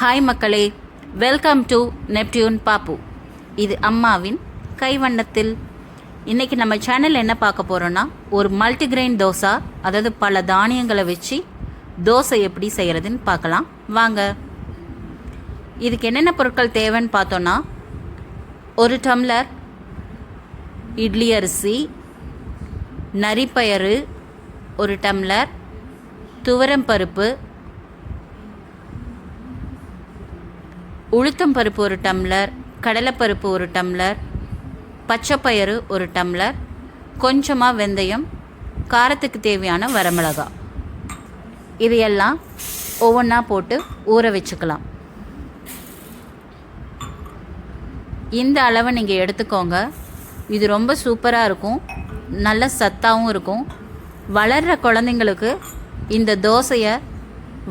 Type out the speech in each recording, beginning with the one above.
Hi மக்களே welcome to Neptune பாப்பு. இது அம்மாவின் கைவண்ணத்தில். இன்றைக்கி நம்ம சேனல் என்ன பார்க்க போகிறோன்னா ஒரு மல்டிகிரெயின் தோசை அதாவது பல தானியங்களை வச்சு தோசை எப்படி செய்கிறதுன்னு பார்க்கலாம். வாங்க. இதுக்கு என்னென்ன பொருட்கள் தேவைன்னு பார்த்தோன்னா ஒரு டம்ளர் இட்லி அரிசி நரிப்பயறு ஒரு டம்ளர் துவரம் பருப்பு உளுத்தம் பருப்பு ஒரு டம்ளர் கடலைப்பருப்பு ஒரு டம்ளர் பச்சைப்பயிறு ஒரு டம்ளர் கொஞ்சமாக வெந்தயம் காரத்துக்கு தேவையான வரமிளகா. இதையெல்லாம் ஒவ்வொன்றா போட்டு ஊற வச்சுக்கலாம். இந்த அளவை நீங்கள் எடுத்துக்கோங்க. இது ரொம்ப சூப்பராக இருக்கும். நல்ல சத்தாகவும் இருக்கும். வளர்கிற குழந்தைங்களுக்கு இந்த தோசையை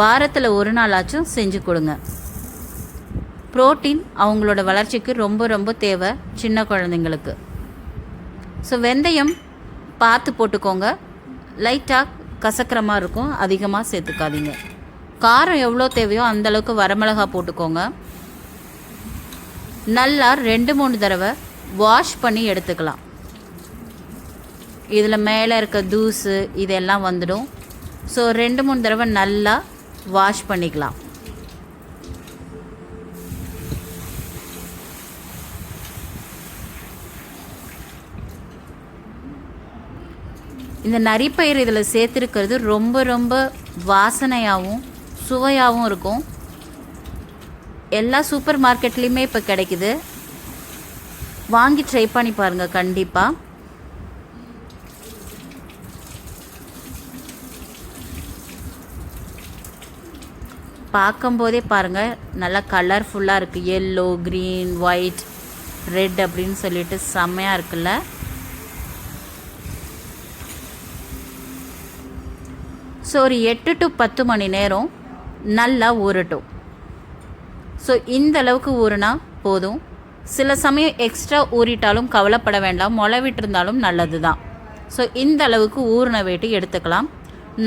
வாரத்தில் ஒரு நாளாச்சும் செஞ்சு கொடுங்க. புரோட்டீன் அவங்களோட வளர்ச்சிக்கு ரொம்ப ரொம்ப தேவை சின்ன குழந்தைங்களுக்கு. ஸோ வெந்தயம் பார்த்து போட்டுக்கோங்க. லைட்டாக கசக்கிற மாதிரி இருக்கும். அதிகமாக சேர்த்துக்காதீங்க. காரம் எவ்வளோ தேவையோ அந்தளவுக்கு வரமிளகா போட்டுக்கோங்க. நல்லா ரெண்டு மூணு தடவை வாஷ் பண்ணி எடுத்துக்கலாம். இதில் மேலே இருக்க தூசு இதெல்லாம் வந்துடும். ஸோ ரெண்டு மூணு தடவை நல்லா வாஷ் பண்ணிக்கலாம். இந்த நரிப்பயிர் இதில் சேர்த்துருக்கிறது ரொம்ப ரொம்ப வாசனையாகவும் சுவையாகவும் இருக்கும். எல்லா சூப்பர் மார்க்கெட்லேயுமே இப்போ கிடைக்குது. வாங்கி ட்ரை பண்ணி பாருங்கள் கண்டிப்பாக பார்க்கும்போதே பாருங்கள் நல்லா கலர்ஃபுல்லாக இருக்குது எல்லோ க்ரீன் ஒயிட் ரெட் அப்படின்னு சொல்லிட்டு செம்மையாக இருக்குல்ல. ஸோ ஒரு எட்டு டு பத்து மணி நேரம் நல்லா ஊறட்டும். ஸோ இந்த அளவுக்கு ஊறினா போதும். சில சமயம் எக்ஸ்ட்ரா ஊறிட்டாலும் கவலைப்பட வேண்டாம். முளை விட்டிருந்தாலும் நல்லது தான் ஸோ இந்த அளவுக்கு ஊறின வேட்டி எடுத்துக்கலாம்.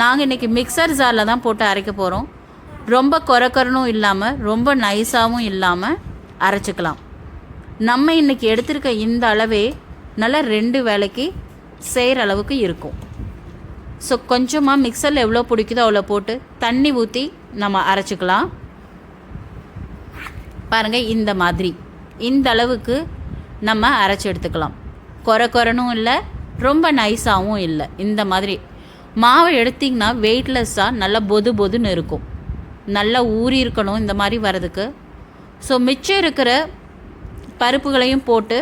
நாங்கள் இன்றைக்கி மிக்சர் ஜாரில் தான் போட்டு அரைக்க போகிறோம் ரொம்ப கொரக்கரனும் இல்லாமல் ரொம்ப நைஸாகவும் இல்லாமல் அரைச்சிக்கலாம். நம்ம இன்றைக்கி எடுத்திருக்க இந்த அளவே நல்லா ரெண்டு வேலைக்கு செய்கிற அளவுக்கு இருக்கும். ஸோ கொஞ்சமாக மிக்சரில் எவ்வளோ பிடிக்குதோ அவ்வளோ போட்டு தண்ணி ஊற்றி நம்ம அரைச்சிக்கலாம். பாருங்கள் இந்த மாதிரி. இந்த அளவுக்கு நம்ம அரைச்சி எடுத்துக்கலாம். கொர கொரனும் இல்லை ரொம்ப நைஸாகவும் இல்லை. இந்த மாதிரி. மாவை எடுத்திங்கன்னா வெயிட்லெஸ்ஸாக நல்லா பொது பொதுன்னு இருக்கும். நல்லா ஊறி இருக்கணும் இந்த மாதிரி வரதுக்கு ஸோ மிச்சம் இருக்கிற பருப்புகளையும் போட்டு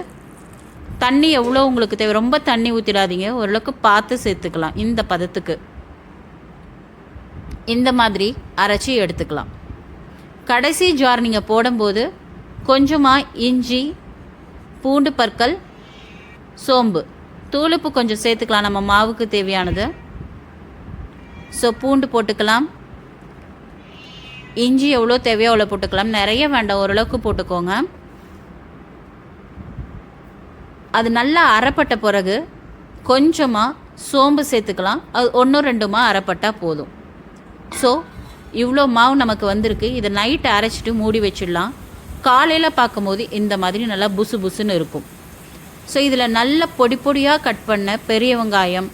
தண்ணி எவ்வளோ உங்களுக்கு தேவை? ரொம்ப தண்ணி ஊற்றிடாதீங்க ஓரளவுக்கு பார்த்து சேர்த்துக்கலாம். இந்த பதத்துக்கு. இந்த மாதிரி அரைச்சி எடுத்துக்கலாம். கடைசி ஜார் நீங்கள் போடும்போது கொஞ்சமாக இஞ்சி பூண்டு பற்கள் சோம்பு. தூளுப்பு கொஞ்சம் சேர்த்துக்கலாம். நம்ம மாவுக்கு தேவையானது. ஸோ பூண்டு போட்டுக்கலாம். இஞ்சி எவ்வளோ தேவையோ அவ்வளோ போட்டுக்கலாம். நிறைய வேண்டாம். ஓரளவுக்கு போட்டுக்கோங்க. அது நல்லா அரைப்பட்ட பிறகு கொஞ்சமாக சோம்பு சேர்த்துக்கலாம். அது ஒன்று ரெண்டுமா அரைப்பட்டால் போதும். ஸோ இவ்வளோ மாவு நமக்கு வந்திருக்கு. இதை நைட்டு அரைச்சிட்டு மூடி வச்சிடலாம். காலையில் பார்க்கும்போது இந்த மாதிரி நல்லா புசு புசுன்னு இருக்கும். ஸோ இதில் நல்ல பொடி பொடியாக கட் பண்ண பெரிய வெங்காயம்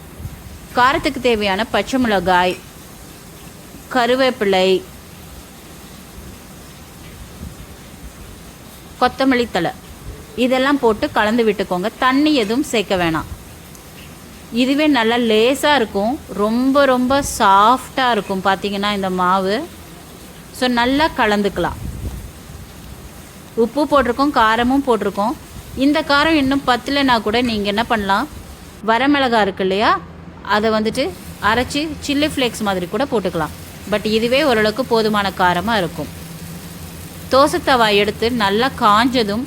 காரத்துக்கு தேவையான பச்சை மிளகாய் கருவேப்பிலை கொத்தமல்லி தழை. இதெல்லாம் போட்டு கலந்து விட்டுக்கோங்க. தண்ணி எதுவும் சேர்க்க வேணாம். இதுவே நல்லா லேஸாக இருக்கும். ரொம்ப ரொம்ப சாஃப்டாக இருக்கும். பார்த்தீங்கன்னா இந்த மாவு. ஸோ நல்லா கலந்துக்கலாம். உப்பு போட்டிருக்கோம் காரமும் போட்டிருக்கோம். இந்த காரம் இன்னும் பத்தலைனா கூட நீங்கள் என்ன பண்ணலாம்? வரமிளகா இருக்கு இல்லையா? அதை வந்துட்டு அரைச்சி சில்லி ஃப்ளேக்ஸ் மாதிரி கூட போட்டுக்கலாம். பட் இதுவே ஓரளவுக்கு போதுமான காரமாக இருக்கும். தோசை தவா எடுத்து நல்லா காஞ்சதும்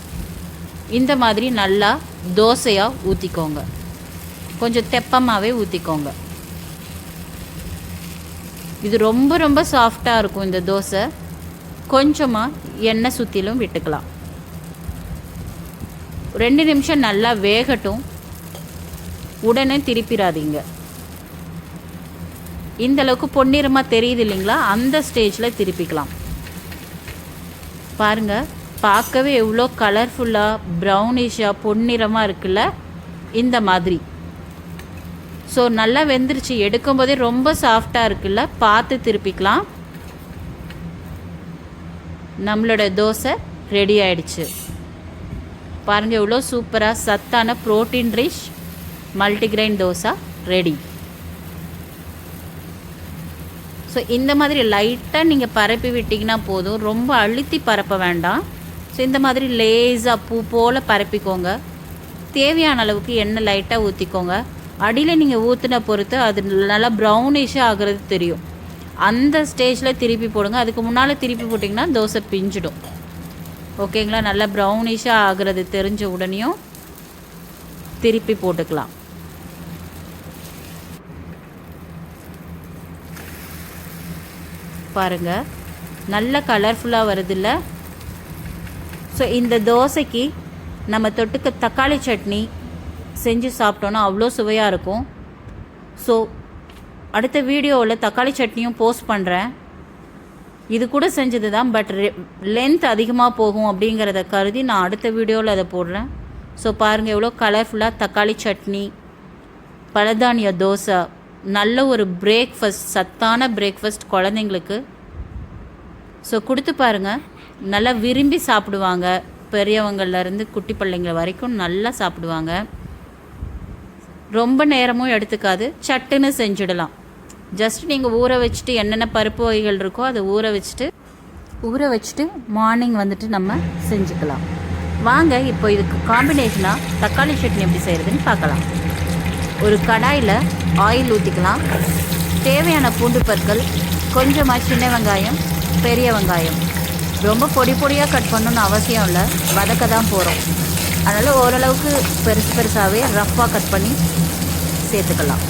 இந்த மாதிரி நல்லா தோசையாக ஊற்றிக்கோங்க கொஞ்சம் தெப்பமாகவே ஊற்றிக்கோங்க இது ரொம்ப ரொம்ப சாஃப்டாக இருக்கும் இந்த தோசை. கொஞ்சமாக எண்ணெய் சுற்றிலும் விட்டுக்கலாம். ரெண்டு நிமிஷம் நல்லா வேகட்டும். உடனே திருப்பிடாதீங்க. இந்தளவுக்கு பொன்னிறமாக தெரியுது இல்லைங்களா? அந்த ஸ்டேஜில் திருப்பிக்கலாம். பாருங்கள் பார்க்கவே எவ்வளோ கலர்ஃபுல்லாக ப்ரௌனிஷாக பொன்னிறமாக இருக்குல்ல? இந்த மாதிரி. ஸோ நல்லா வெந்துருச்சு. எடுக்கும்போதே ரொம்ப சாஃப்டாக இருக்குல்ல? பார்த்து திருப்பிக்கலாம். நம்மளோட தோசை ரெடி ஆயிடுச்சு. பாருங்கள் எவ்வளோ சூப்பராக சத்தான protein rich multigrain dosa ready so இந்த மாதிரி லைட்டாக நீங்கள் பரப்பி விட்டிங்கன்னா போதும். ரொம்ப அழுத்தி பரப்ப வேண்டாம். ஸோ இந்த மாதிரி லேஸாக பூ போல் பரப்பிக்கோங்க. தேவையான அளவுக்கு எண்ணெய் லைட்டாக ஊற்றிக்கோங்க அடியில் நீங்கள் ஊற்றின பொறுத்து அது நல்லா ப்ரௌனிஷாக ஆகிறது தெரியும். அந்த ஸ்டேஜில் திருப்பி போடுங்க. அதுக்கு முன்னால் திருப்பி போட்டிங்கன்னா தோசை பிஞ்சிடும். ஓகேங்களா? நல்லா ப்ரௌனிஷாக ஆகிறது தெரிஞ்ச உடனேயும் திருப்பி போட்டுக்கலாம். பாருங்கள் நல்ல கலர்ஃபுல்லாக வருதில்ல? ஸோ இந்த தோசைக்கு நம்ம தொட்டுக்க தக்காளி சட்னி செஞ்சு சாப்பிட்டோன்னா அவ்வளோ சுவையாக இருக்கும். ஸோ அடுத்த வீடியோவில் தக்காளி சட்னியும் போஸ்ட் பண்ணுறேன் இது கூட செஞ்சது தான் பட் லென்த் அதிகமாக போகும் அப்படிங்கிறத கருதி நான் அடுத்த வீடியோவில் அதை போடுறேன். ஸோ பாருங்கள் எவ்வளோ கலர்ஃபுல்லாக தக்காளி சட்னி பலதானிய தோசை நல்ல ஒரு பிரேக்ஃபஸ்ட் சத்தான பிரேக்ஃபஸ்ட் குழந்தைங்களுக்கு. ஸோ கொடுத்து பாருங்கள் நல்லா விரும்பி சாப்பிடுவாங்க. பெரியவங்கள்லேருந்து குட்டி பிள்ளைங்க வரைக்கும் நல்லா சாப்பிடுவாங்க. ரொம்ப நேரமும் எடுத்துக்காது. சட்டுன்னு செஞ்சுடலாம். ஜஸ்ட் நீங்கள் ஊற வச்சுட்டு என்னென்ன பருப்பு வகைகள் இருக்கோ அதை ஊற வச்சுட்டு ஊற வச்சுட்டு மார்னிங் வந்துட்டு நம்ம செஞ்சுக்கலாம். வாங்க இப்போ இதுக்கு காம்பினேஷனாக தக்காளி சட்னி எப்படி செய்கிறதுன்னு பார்க்கலாம். ஒரு கடாயில் ஆயில் ஊற்றிக்கலாம் தேவையான பூண்டு பற்கள் கொஞ்சமாக சின்ன வெங்காயம் பெரிய வெங்காயம். ரொம்ப பொடி பொடியாக கட் பண்ணணும்னு அவசியம் இல்லை. வதக்க தான் போகிறோம் அதனால் ஓரளவுக்கு பெருசு பெருசாகவே ரஃப்பாக கட் பண்ணி சேர்த்துக்கலாம்.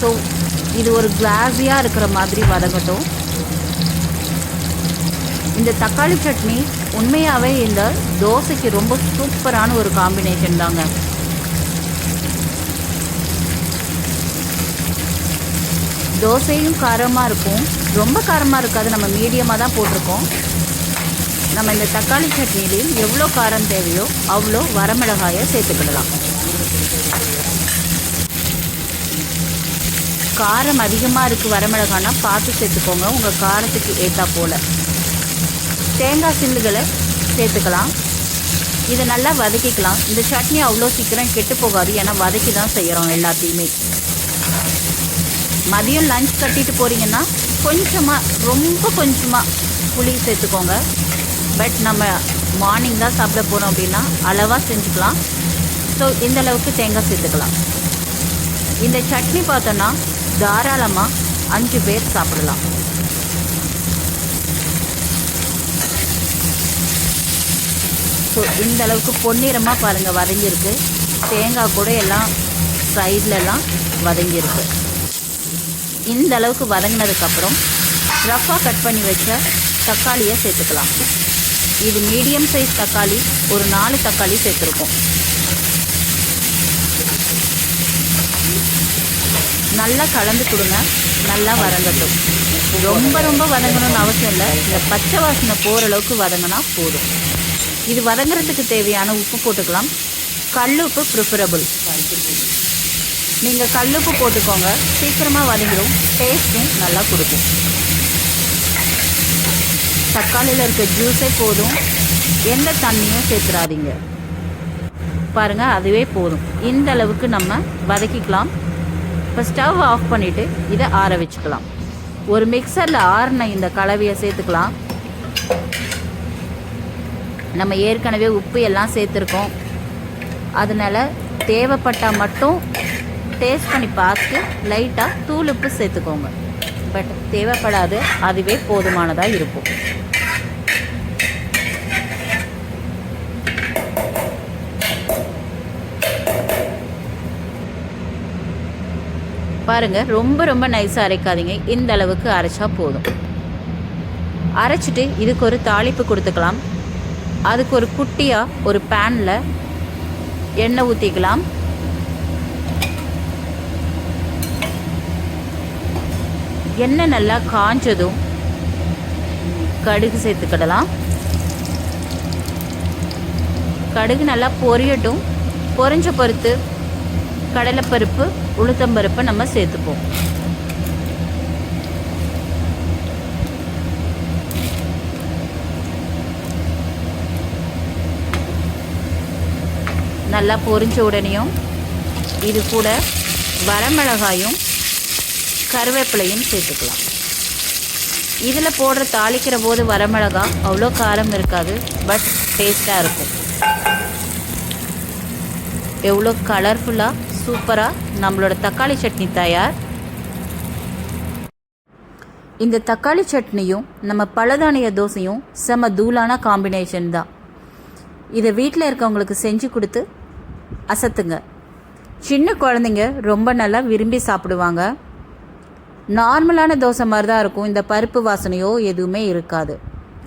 ஸோ இது ஒரு கிளாஸியாக இருக்கிற மாதிரி வதங்கட்டும். இந்த தக்காளி சட்னி உண்மையாகவே இந்த தோசைக்கு ரொம்ப சூப்பரான ஒரு காம்பினேஷன் தாங்க. தோசையும் காரமாக இருக்கும். ரொம்ப காரமாக இருக்காது. நம்ம மீடியமாக தான் போட்டிருக்கோம். நம்ம இந்த தக்காளி சட்னிலையும் எவ்வளோ காரம் தேவையோ அவ்வளோ வரமிளகாயை சேர்த்துக்கிடலாம். காரம் அதிகமாக இருக்குது வரமிளகானா பார்த்து சேர்த்துக்கோங்க. உங்கள் காரத்துக்கு ஏற்றா போல். தேங்காய் சில்லுகளை சேர்த்துக்கலாம். இதை நல்லா வதக்கிக்கலாம். இந்த சட்னி அவ்வளோ சீக்கிரம் கெட்டு போகாது. ஏன்னா வதக்கி தான் செய்கிறோம் எல்லாத்தையுமே. மதியம் லஞ்ச் கட்டிட்டு போகிறீங்கன்னா கொஞ்சமாக ரொம்ப கொஞ்சமாக புளி சேர்த்துக்கோங்க. பட் நம்ம மார்னிங் தான் சாப்பிட போகிறோம் அப்படின்னா அளவாக செஞ்சுக்கலாம். ஸோ இந்த அளவுக்கு தேங்காய் சேர்த்துக்கலாம். இந்த சட்னி பார்த்தோன்னா தாராளமாக அஞ்சு பேர் சாப்பிடலாம். ஸோ இந்த அளவுக்கு பொன்னிறமாக பாருங்கள் வதங்கியிருக்கு. தேங்காய் கூட எல்லாம் சைட்லலாம் வதங்கியிருக்கு. இந்த அளவுக்கு வதங்கினதுக்கப்புறம் ரஃப்பாக கட் பண்ணி வச்ச தக்காளியை சேர்த்துக்கலாம். இது மீடியம் சைஸ் தக்காளி ஒரு நாலு தக்காளி சேர்த்துருக்கோம். நல்லா கலந்து கொடுங்க. நல்லா வதங்கட்டும். ரொம்ப ரொம்ப வதங்கணும்னு அவசியம் இல்லை. இந்த பச்சை வாசனை போகிற அளவுக்கு வதங்கினா போதும். இது வதங்குறதுக்கு தேவையான உப்பு போட்டுக்கலாம். கல் உப்பு ப்ரிஃபரபிள் நீங்கள் கல்லுப்பு போட்டுக்கோங்க. சீக்கிரமாக வதங்கிடும் டேஸ்ட்டும் நல்லா கொடுக்கும். தக்காளியில் இருக்க ஜூஸே போதும். எந்த தண்ணியும் சேர்த்துறாதீங்க. பாருங்கள் அதுவே போதும். இந்த அளவுக்கு நம்ம வதக்கிக்கலாம். இப்போ ஸ்டவ் ஆஃப் பண்ணிவிட்டு இதை ஆற வச்சுக்கலாம். ஒரு மிக்சரில் ஆறின இந்த கலவையை சேர்த்துக்கலாம். நம்ம ஏற்கனவே உப்பு எல்லாம் சேர்த்துருக்கோம். அதனால் தேவைப்பட்டால் மட்டும் டேஸ்ட் பண்ணி பார்த்து லைட்டாக தூள் உப்பு சேர்த்துக்கோங்க. பட் தேவைப்படாது அதுவே போதுமானதாக இருக்கும். பாருங்கள் ரொம்ப ரொம்ப நைஸாக அரைக்காதீங்க. இந்த அளவுக்கு அரைச்சா போதும். அரைச்சிட்டு இதுக்கு ஒரு தாளிப்பு கொடுத்துக்கலாம். அதுக்கு ஒரு குட்டியாக ஒரு பேனில் எண்ணெய் ஊற்றிக்கலாம் எண்ணெய் நல்லா காஞ்சதும் கடுகு சேர்த்துக்கிடலாம். கடுகு நல்லா பொரியட்டும். பொரிஞ்ச பருத்து கடலைப்பருப்பு உளுத்தம்பருப்பை நம்ம சேர்த்துப்போம். நல்லா பொரிஞ்ச உடனேயும் இது கூட வரமிளகாயும் கருவேப்பிலையும் சேர்த்துக்கலாம். இதில் போடுற தாளிக்கிற போது வரமிளகா அவ்வளோ காரம் இருக்காது பட் டேஸ்ட்டாக இருக்கும். எவ்வளோ கலர்ஃபுல்லாக சூப்பராக நம்மளோட தக்காளி சட்னி தயார். இந்த தக்காளி சட்னியும் நம்ம பழதானிய தோசையும் செம தூளான காம்பினேஷன் தான். இதை வீட்டில் இருக்கவங்களுக்கு செஞ்சு கொடுத்து அசத்துங்க. சின்ன குழந்தைங்க ரொம்ப நல்லா விரும்பி சாப்பிடுவாங்க. நார்மலான தோசை மாதிரி தான் இருக்கும். இந்த பருப்பு வாசனையோ எதுவுமே இருக்காது.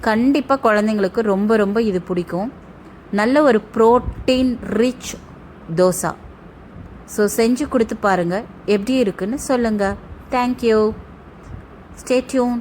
கண்டிப்பாக குழந்தைங்களுக்கு ரொம்ப ரொம்ப இது பிடிக்கும். நல்ல ஒரு ப்ரோட்டீன் ரிச் தோசை. ஸோ செஞ்சு கொடுத்து பாருங்கள் எப்படி இருக்குன்னு சொல்லுங்கள் தேங்க்யூ ஸ்டே டியூன்